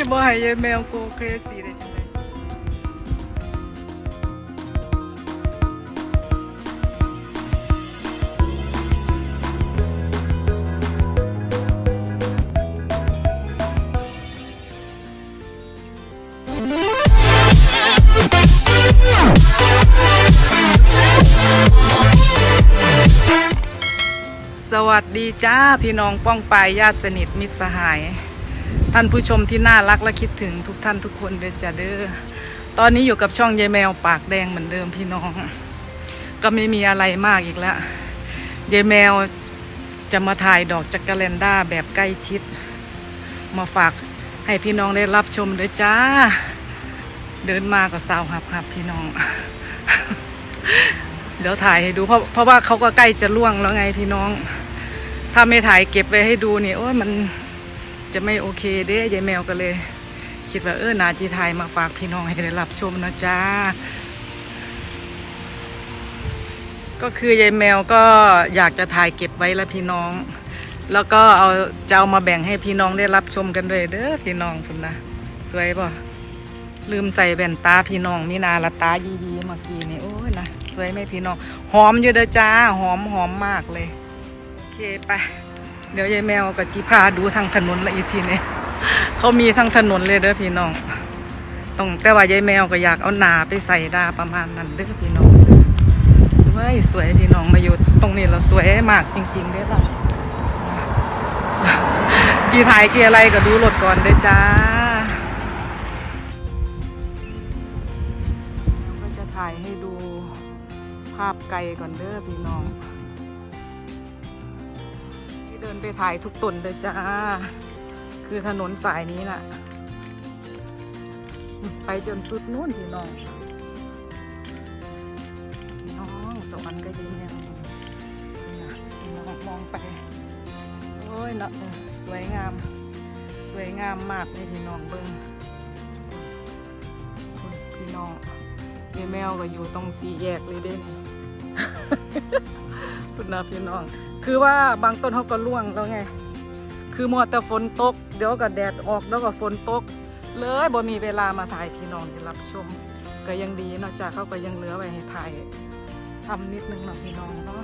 ที่บ่ให้ยายแมวโกเครซี่ได้จังได๋สวัสดีจ้า พี่น้องป้องปายญาติสนิทมิตรสหาย ท่านผู้ชมที่น่ารักและคิดถึงทุกท่านทุกคนเด้อจ้าเด้อตอนนี้อยู่กับช่องยายแมวปากแดงเหมือนเดิมพี่น้อง ก็ไม่มีอะไรมากอีกแล้วยายแมวจะมาถ่ายดอกจักรแลนด้าแบบใกล้ชิด มาฝากให้พี่น้องได้รับชมเด้อจ้า เดินมาก็สาวหับหับพี่น้อง เดี๋ยวถ่ายให้ดูเพราะเพราะว่าเขาก็ใกล้จะล่วงแล้วไงพี่น้อง ถ้าไม่ถ่ายเก็บไว้ให้ดูนี่โอ้ยมัน จะไม่โอเคเด้ยายแมวก็เลย คิดว่าเออนาจีไทยมาฝากพี่น้องให้ได้รับชมนะจ้าก็คือยายแมวก็อยากจะถ่ายเก็บไว้แล้วพี่น้อง แล้วก็เอาจะเอามาแบ่งให้พี่น้องได้รับชมกันด้วยเด้อพี่น้องคุณนะสวยป่ะลืมใส่แว่นตาพี่น้องมีนาละตายีดีๆเมื่อกี้นี่โอ้ยนะสวยไหมพี่น้องหอมอยู่เด้อจ้าหอมหอมมากเลยโอเคไป เดี๋ยวยายแมวกับจีพาดูทางถนนละอีกทีนี้เขามีทางถนนเลยเด้อพี่น้องต้องแต่ว่ายายแมวก็อยากเอาหนาไปใส่ดาประมาณนั้นเด้อพี่น้อง สวยสวยพี่น้องมาอยู่ตรงนี้เราสวยมากจริงๆเด้อจีถ่ายจีอะไรก็ดูรถก่อนเด้อจ้าก็จะถ่ายให้ดูภาพไกลก่อนเด้อพี่น้อง ดินไปถ่ายทุกต้นเลยจ้า คือถนนสายนี้น่ะ ไปจนสุดนู่นพี่น้องพี่น้องสวรรค์ก็ยิ้มย้มนี่นะพี่น้องมองไป โอ้ยเนาะสวยงาม สวยงามมากเลยพี่น้องเบิ้งพี่น้องยายแมวก็อยู่ตรงสี่แยกเลยเด้ คุณนะพี่น้อง คือว่าบางต้นเขาก็ร่วงแล้วไง คือมัวแต่ฝนตก เดี๋ยวก็แดดออกแล้วก็ฝนตก เลยบ่มีเวลามาถ่ายพี่น้องได้รับชม ก็ยังดีเนาะจ้ะเขาก็ยังเหลือไว้ให้ถ่ายทำนิดนึงเนาะพี่น้องเนาะ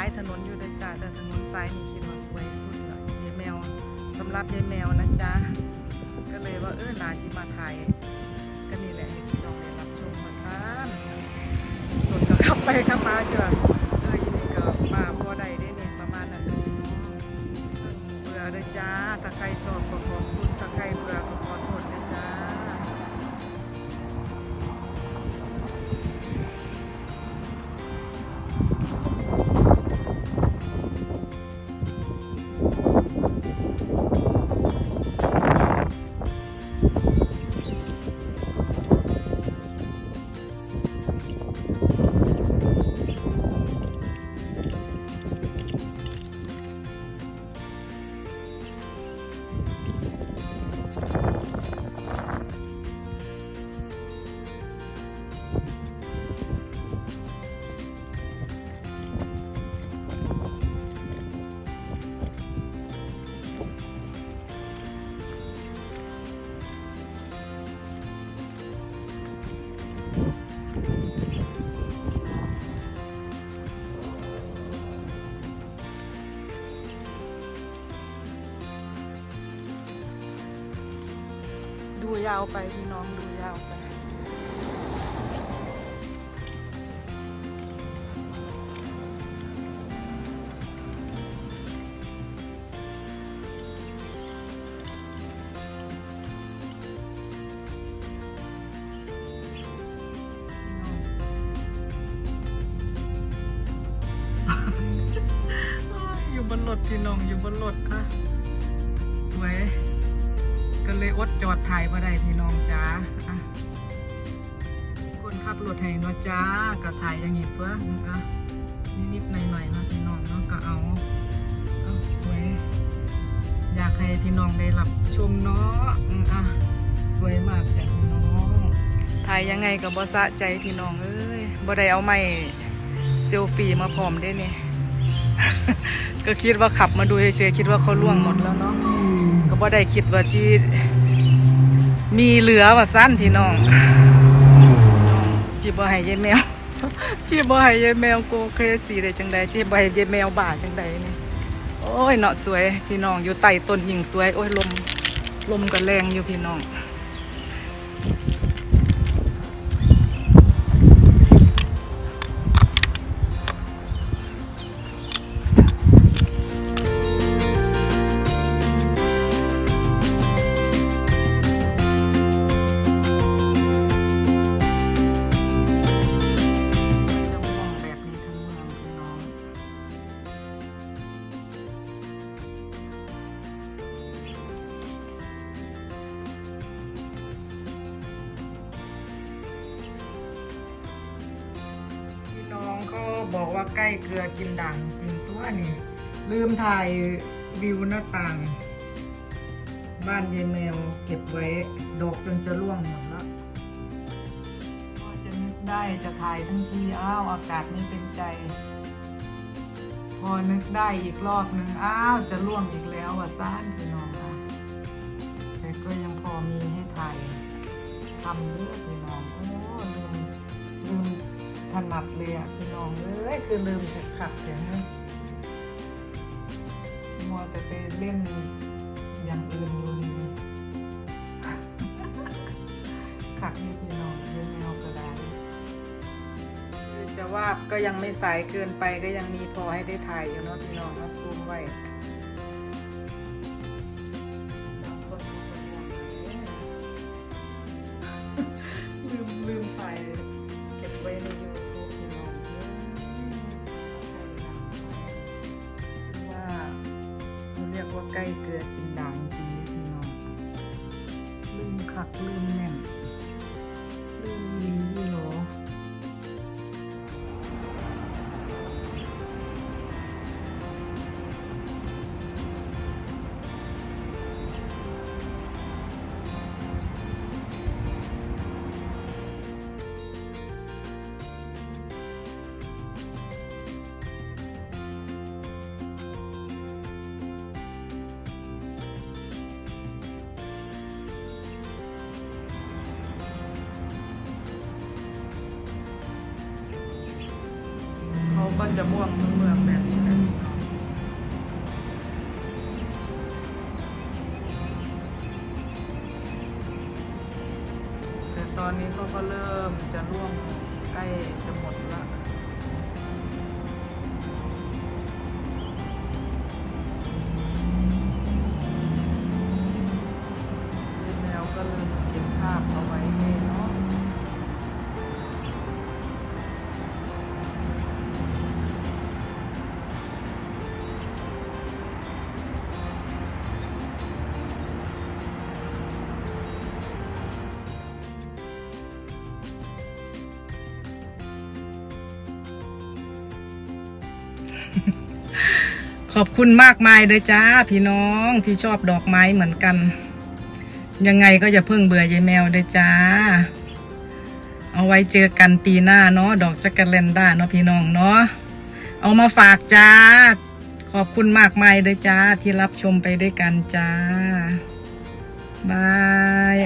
ายถนนอยู่เลยจ้าแต่ถนนซ้ายนี่คิดว่าสวยสุดเละยายแมวสำหรับยายแมวนะจ๊ะก็เลยว่าเออนาจิมาถ่ายก็นี่แหละให้พี่น้องได้รับชมมาซ้ำส่วนก็ขับไปขับมาเจอเออยินดีก็มาพอได้ได้เนี่ยประมาณนั้นเลยเออเบื่อเลยจ้าถ้าใครชอบก็ขอบคุณถ้าใครเบื่อาวไปพี่น้องดูยาวไปอยู่บนรถพี่น้องอยู่บนรถอะ สวย ก็เลยอดจอดถ่ายมาได้พี่น้องจ้าคนขับรถให้นะจ้าก็ถ่ายอย่างนี้ตัวอะนิดๆหน่อยๆนะพี่น้องเนาะก็เอาเอาสวย อยากให้พี่น้องได้รับชมเนาะอะสวยมากจ้ะพี่น้องถ่ายยังไงกับบสะใจพี่น้องเอ้ยบ่ได้เอาไม้เซลฟี่มาพร้อมได้เนี่ยก็คิดว่าขับมาดูเฉยๆคิดว่าเขาล่วงหมดแล้วเนาะ บ่ได้คิดว่าที่มีเหลือว่าสั้นพี่น้องจีบ่ให้ยายแมวจีบ่ให้ยายแมวโกเครซี่ได้จังใดจีบ่ให้ยายแมวบ้าจังใดนี่โอ้ยเนาะสวยพี่น้องอยู่ใต้ต้นยิงสวยโอ้ยลมลมก็แรงอยู่พี่น้อง บอกว่าใกล้เกลือกินด่างจริงตัวนี่ลืมถ่ายวิวหน้าต่าง บ้านยายแมวเก็บไว้ ดอกจนจะร่วงหมดแล้วพอจะนึกได้จะถ่ายทั้งทีอ้าวอากาศไม่เป็นใจ พอนึกได้อีกรอบนึงอ้าวจะร่วงอีกแล้วอะซ่านพี่น้องอะแต่ก็ยังพอมีให้ถ่ายทำเยอะพี่น้องโอ้ลืมลืม ถนัดเลยอะพี่น้องเอ้ยคือลืมจะขับเสียงมัวแต่ไปเล่นอย่างอื่นอยู่นี่ขักนี่พี่น้องเล่นแมวก็ได้คือจะว่าก็ยังไม่สายเกินไปก็ยังมีพอให้ได้ถ่ายอยู่เนาะพี่น้องมาซูมไว้ เรียกว่าใกล้เกลือกินด่างจริงเลยพี่น้องลืมคักลืมแน่น ก็จะม่วงเมืองแบบนี้แหละแต่ตอนนี้เขาก็เริ่มจะร่วงใกล้จะหมดแล้ว ขอบคุณมากมายเลยจ้า พี่น้องที่ชอบดอกไม้เหมือนกัน ยังไงก็อย่าเพิ่งเบื่อยายแมวเลยจ้า เอาไว้เจอกันปีหน้าเนาะดอกจักรแลนด้าเนาะพี่น้องเนาะเอามาฝากจ้า ขอบคุณมากมายเลยจ้าที่รับชมไปด้วยกันจ้าบาย